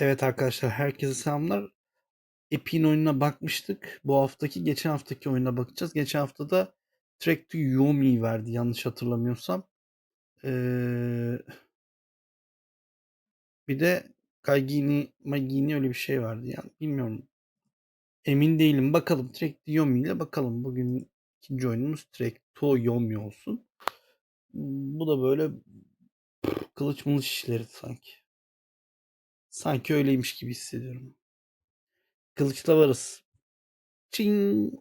Evet arkadaşlar herkese selamlar. Epic'in oyununa bakmıştık. Bu haftaki geçen haftaki oyuna bakacağız. Geçen hafta da Track to Yomi verdi yanlış hatırlamıyorsam. Ee, bir de Kaigini Magini öyle bir şey vardı yani bilmiyorum. Emin değilim. Bakalım Track to Yomi ile bakalım. Bugün ikinci oyunumuz Track to Yomi olsun. Bu da böyle kılıç mılıç işleri sanki. Sanki öyleymiş gibi hissediyorum. Kılıçla varız. Çing.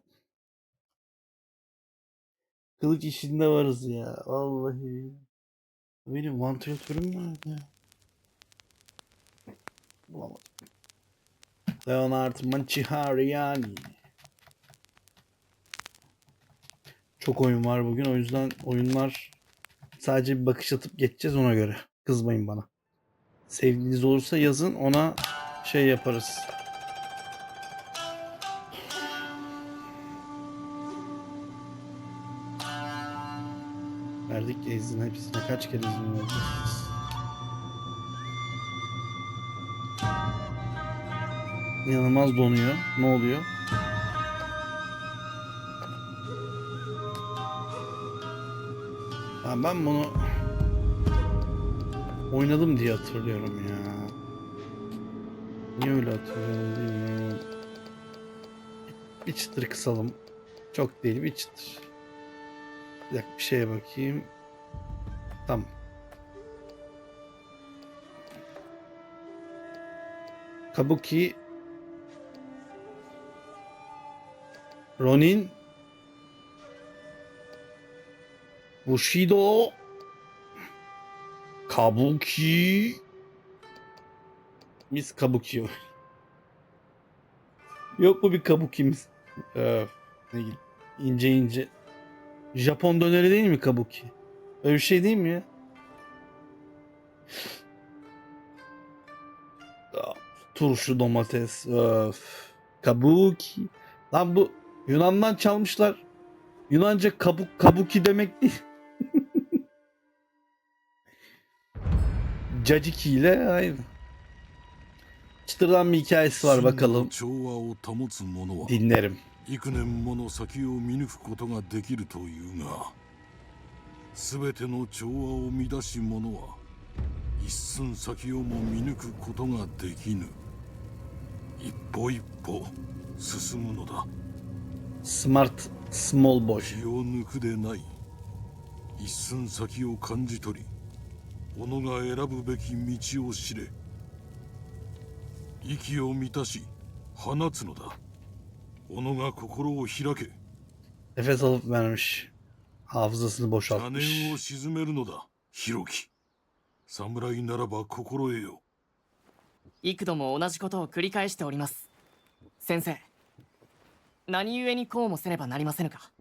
Kılıç işinde varız ya. Vallahi. Benim vantilatörüm nerede? Bulamadım. Leonard Manchihariani. Çok oyun var bugün. O yüzden oyunlar sadece bir bakış atıp geçeceğiz ona göre. Kızmayın bana. Sevginiz olursa yazın ona şey yaparız. Verdik ya izin hepsine kaç kere izin vereceğiz? İnanılmaz donuyor. Ne oluyor? Ben bunu oynadım diye hatırlıyorum ya. Niye öyle hatırlıyorum bilmiyorum. Bir çıtır kısalım. Çok değil bir çıtır. Bir dakika bir şeye bakayım. Tamam. Kabuki Ronin Bushido Kabuki Biz Kabuki Yok mu bir Kabuki'miz? Öf, ne ince ince. Japon döneri değil mi Kabuki? Öyle bir şey değil mi ya? Turşu domates. Öf. Kabuki. Lan bu Yunan'dan çalmışlar. Yunanca kabuk kabuki demek değil. Caciki ile aynı. Çıtırdan bir hikayesi var bakalım. 真の調和を保つ者は Dinlerim. 幾年もの先を見抜くことができるというが全ての調和を乱し者は一寸先をも見抜くことができぬ一歩一歩進むのだ Smart small boy. 気を抜くでない一寸先を感じ取り 己が選ぶべき道を知れ。息を満たし放つのだ。己が心を開け。Nefes alıp vermiş. Hafızasını 邪 boşaltmış. 念を鎮めるのだ広樹侍ならば心得よ。幾度も同じことを繰り返しております。先生何故にこうもせねばなりませぬか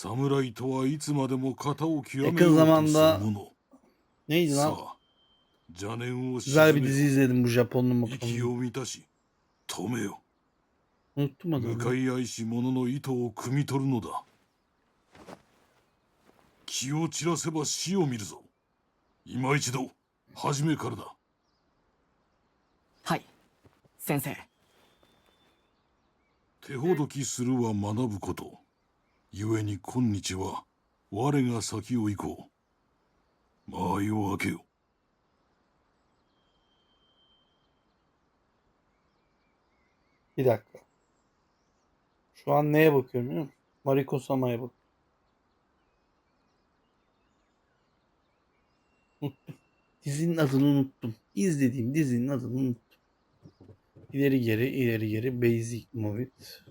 侍とはいつまでも型を極めようとするもの。ねえじゃな。邪念を沈め。財布でジャポンの息を満たし、止めよ。うん、止まる。向かい合いし者の糸を汲み取るのだ。気を散らせば死を見るぞ。今一度、始めからだ。はい、先生。手ほどきするは学ぶこと。うん故に今日は我が先を行こう間合いを開けよ Bir dakika. Şu an neye bakıyorum biliyor musun? Mariko Sama'ya bak. Unuttum. Dizinin adını unuttum. İzlediğim dizinin adını unuttum. İleri geri, ileri geri. Basic Movit.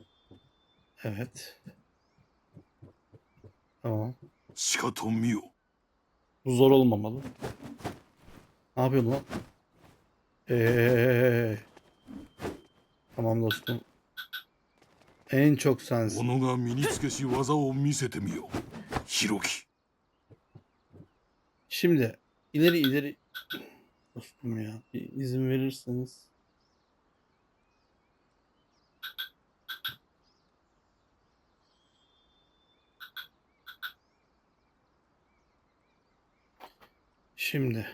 Evet. Tamam. しかと見よ Bu zor olmamalı. Ne yapıyorsun lan? Eee. Tamam dostum. En çok sensin. 己が身につけし技を見せてみよ広樹 Şimdi ileri ileri dostum ya bir izin verirseniz Şimdi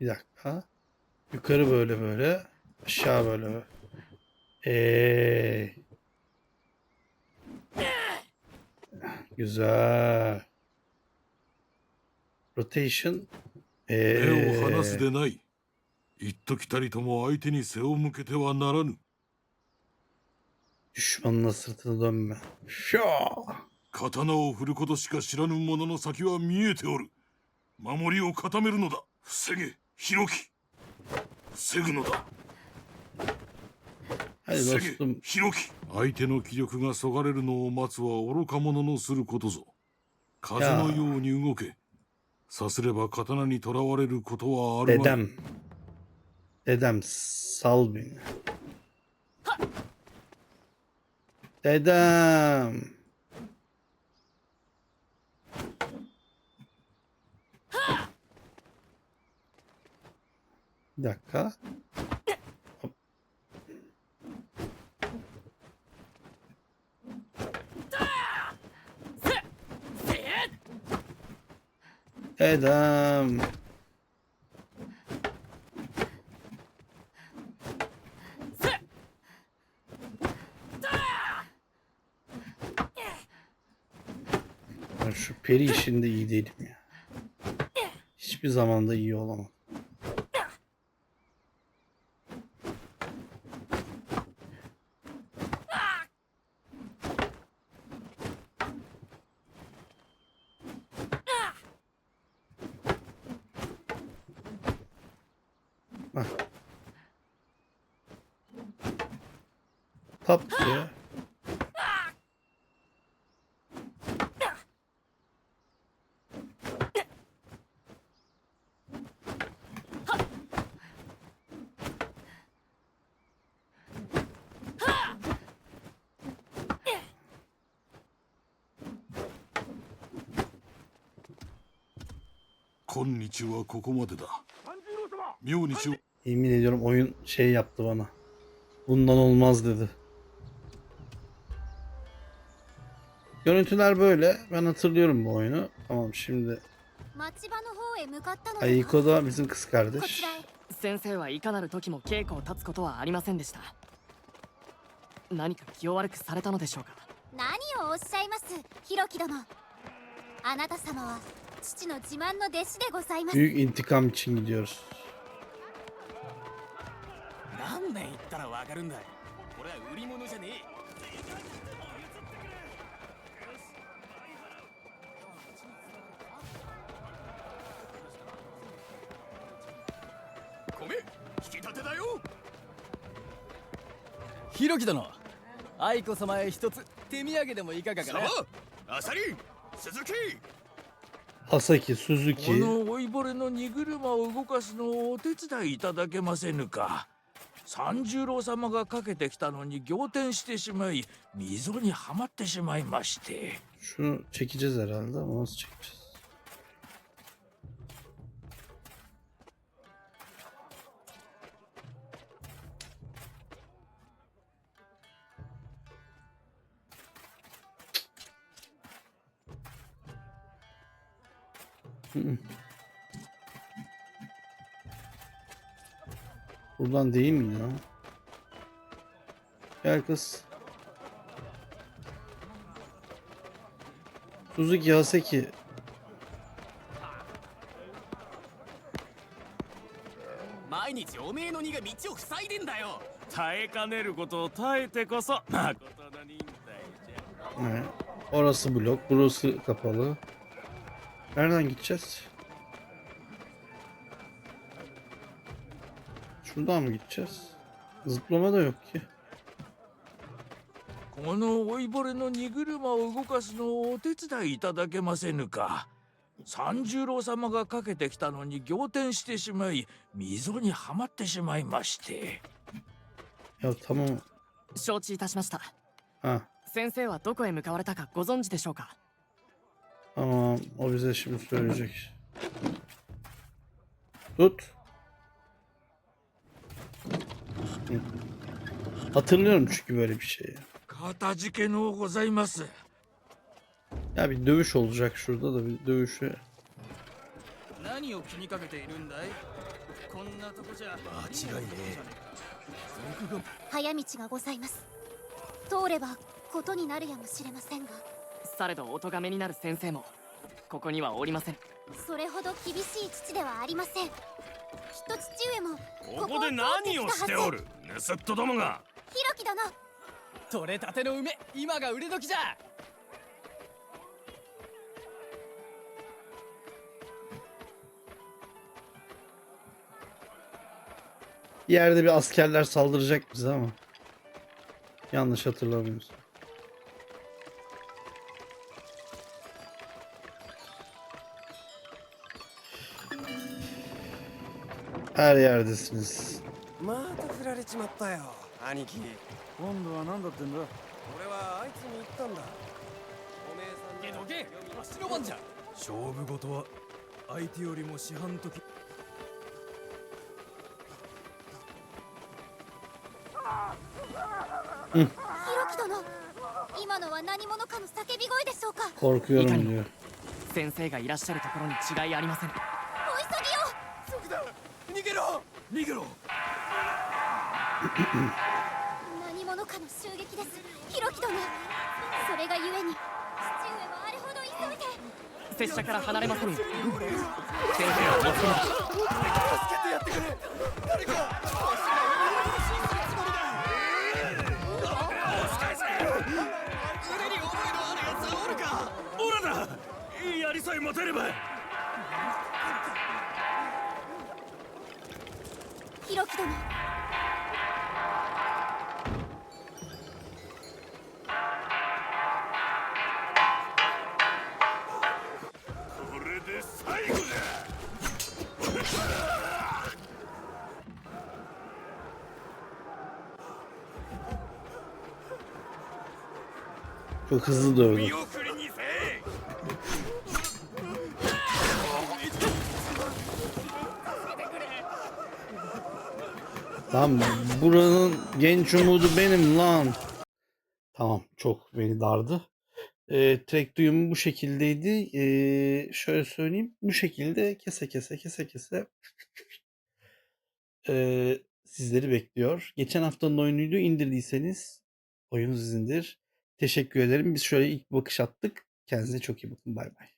Bir dakika. Yukarı böyle böyle. Aşağı böyle böyle. Eee. Güzel. Rotation. 目を離す Eee. でない一時たりとも相手に背を向けてはならぬ Düşmanına sırtını dönme. Şaa. 刀を振ることしか知らぬ者の先は見えておる 守りを固めるのだ防げ広き防ぐのだ Hadi 防げ dostum. 広き相手の気力がそがれるのを待つは愚か者のすることぞ風のように動けさすれば刀にとらわれることはあるまい Dedem. Dedem sal beni. Dedem. Bir dakika. Hop. Şu peri işinde iyi değilim ya. Hiçbir zamanda iyi olamam. こんにちはここまでだ。妙には。Yemin ediyorum oyun şey yaptı bana. Bundan olmaz dedi. Görüntüler böyle. Ben hatırlıyorum bu oyunu. Tamam şimdi 町場の方へ向かったのでは Ayiko da bizim kız こ kardeş. ちらへ先生はいかなる時も稽古を立つことはありませんでした何か気を悪くされたのでしょうか何をおっしゃいます弘樹殿あなた様は父の自慢の弟子でございます Büyük intikam için gidiyoruz. 何年言ったらわかるんだい？俺は売り物じゃねえ。米引き立てだよ。ひろき殿愛子様へ一つ手土産でもいかがかさなあアサリ鈴木。Asaki, こ Suzuki. の老いぼれの荷車を動かすのをお手伝いいただけませぬか？三十郎様がかけてきたのに仰天してしまい溝にはまってしまいまして。Buradan değil mi ya? Gel kız. Suzuki Haseki. Evet. Orası blok, burası kapalı. Nereden gideceğiz? Şuradan mı gideceğiz? Zıplama da yok ki. この老いぼれの荷車を動かすのをお手伝いいただけませぬか三十郎様がかけてきたのに仰天してしまい溝にはまってしまいまして Ya tamam. 承知いたしました Ha 先生はどこへ向かわれたかご存知でしょうか tamam. O bize şimdi söyleyecek. Tut. Hatırlıyorum çünkü böyle bir şeyi. かたじけのうございます Ya bir dövüş olacak şurada da bir dövüşü. 何を気にかけているんだいこんなとこじゃ間違いね早道がございます通ればことになるやもしれませんがされどお咎めになる先生もここにはおりませんそれほど厳しい父ではありませんきっと父上もここで何をしておる盗っ人どもがひろき殿取れたての梅今が売れ時じゃ Bir yerde bir askerler saldıracak bize ama. Yanlış hatırlamıyorsun. Her yerdesiniz. また振られちまったよ。兄貴。今度は何だってんだ？俺はあいつに言ったんだ。おめえさんどけわしの番じゃ勝負事は相手よりも師範時ひろき殿今のは何者かの叫び声でしょうか？Korkuyorum diyor. 先生がいらっしゃるところに違いありません。お急ぎを逃げろ。逃げろ何者かの襲撃です。ひろき殿。それがゆえに。父上はあれほど急いで。拙者から離れませんよ先生はお勤めだ助けて Çok hızlı dövdüm. Lan buranın genç umudu benim lan. Tamam çok beni dardı. Ee, e, track duyumu bu şekildeydi. E, şöyle söyleyeyim. Bu şekilde kese kese kese kese e, sizleri bekliyor. Geçen haftanın oyunuydu. İndirdiyseniz oyun sizindir. Teşekkür ederim. Biz şöyle ilk bakış attık. Kendinize çok iyi bakın. Bay bay.